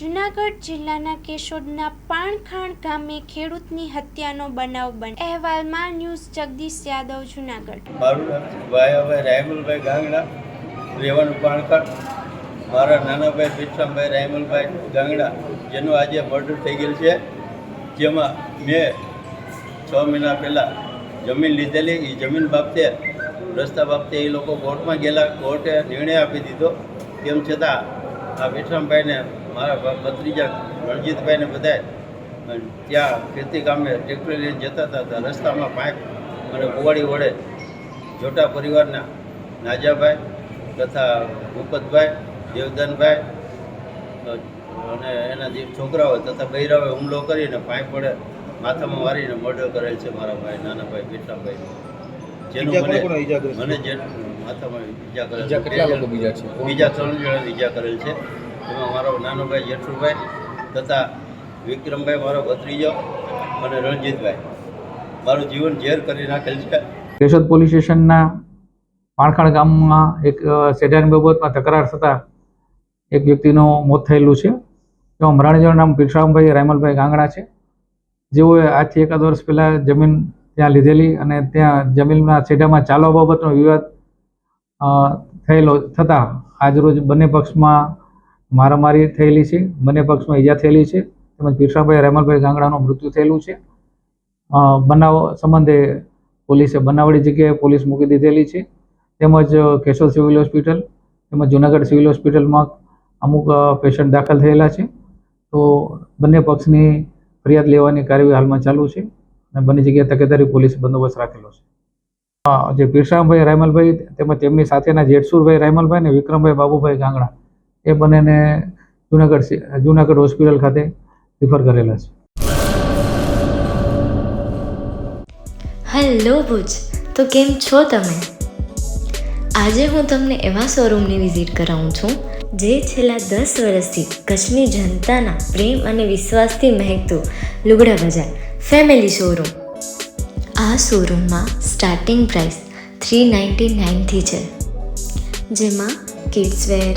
જૂનાગઢ જિલ્લાના કેશોદના પાણખાણ ગામે ખેડૂતની હત્યાનો બનાવ બન્યો. અહેવાલમાં ન્યૂઝ જગદીશ યાદવ, જુનાગઢ. મારું નામ ભાઈ રાયમલભાઈ ગાંગડા રહેવાનું પાણકાટ મારા નાનાભાઈ ભાઈ વિક્રમભાઈ રાયમલભાઈ ગાંગડા, જેનું આજે મર્ડર થઈ ગયેલ છે. જેમાં મેં છ મહિના પહેલાં જમીન લીધેલી એ જમીન બાબતે, રસ્તા બાબતે એ લોકો કોર્ટમાં ગયેલા, કોર્ટે નિર્ણય આપી દીધો. તેમ છતાં આ વિક્રમભાઈને મારા ભત્રીજા રણજીતભાઈને બધાય ત્યાં ખેતી કામે ટ્રેક્ટર લઈને જતા હતા ત્યાં રસ્તામાં પાઇપ અને કુવાડી વડે જોટા પરિવારના નાજાભાઈ તથા ભૂપતભાઈ દેવદાનભાઈ અને એના જે છોકરાઓ તથા બૈરાવે હુમલો કરીને પાઇપ વડે માથામાં મારીને મર્ડર કરેલ છે મારા ભાઈ નાના ભાઈ પીઠાભાઈ જેનું મને મને જે માથામાં ઈજા કરેલ બીજા છે. બીજા ત્રણ જણા ઈજા કરેલ છે. એમાં મારો નાનો ભાઈ જેઠુભાઈ તથા વિક્રમભાઈ મારો ભત્રીજો અને રણજીતભાઈ. મારું જીવન ઝેર કરી નાખેલ છે. કેશોદ પોલીસ સ્ટેશનના પાણખાણ ગામમાં એક સેડાની બાબતમાં તકરાર થતાં એક વ્યક્તિનું મોત થયેલું છે. તેમાં મરાણીજોનું નામ પીરસામભાઈ રાયમલભાઈ ગાંગડા છે. જેઓએ આજથી એકાદ વર્ષ પહેલાં જમીન ત્યાં લીધેલી અને ત્યાં જમીનના છેડામાં ચાલવા બાબતનો વિવાદ થયેલો થતાં આજરોજ બંને પક્ષમાં મારામારી થયેલી છે, બંને પક્ષમાં ઈજા થયેલી છે, તેમજ પીરસાભાઈ રેમલભાઈ ગાંગડાનું મૃત્યુ થયેલું છે. બનાવ સંબંધે પોલીસે બનાવડી જગ્યાએ પોલીસ મૂકી દીધેલી છે. તેમજ કેશોદ સિવિલ હોસ્પિટલ, તેમજ જુનાગઢ સિવિલ હોસ્પિટલમાં અમુક પેશન્ટ દાખલ થયેલા છે. તો બંને પક્ષની ફરિયાદ લેવાની કાર્યવાહી હાલમાં ચાલુ છે અને બંને જગ્યાએ તકેદારી પોલીસ બંદોબસ્ત રાખેલો છે. જે પીરસામભાઈ રાયમલભાઈ તેમજ તેમની સાથેના જેઠસુરભાઈ રાયમલભાઈ અને વિક્રમભાઈ બાબુભાઈ ગાંગડા એ બંનેને જુનાગઢ જુનાગઢ હોસ્પિટલ ખાતે રિફર કરેલા છે. હેલો ભુજ, તો કેમ છો તમે? આજે હું તમને એવા શોરૂમની વિઝિટ કરાવું છું, જે છેલ્લા દસ વર્ષથી કચ્છની જનતાના પ્રેમ અને વિશ્વાસથી મહેકતું લુગડા બજાર ફેમિલી શોરૂમ આ શોરૂમમાં સ્ટાર્ટિંગ પ્રાઇસ થ્રી નાઇન્ટી નાઇનથી છે. જેમાં kids wear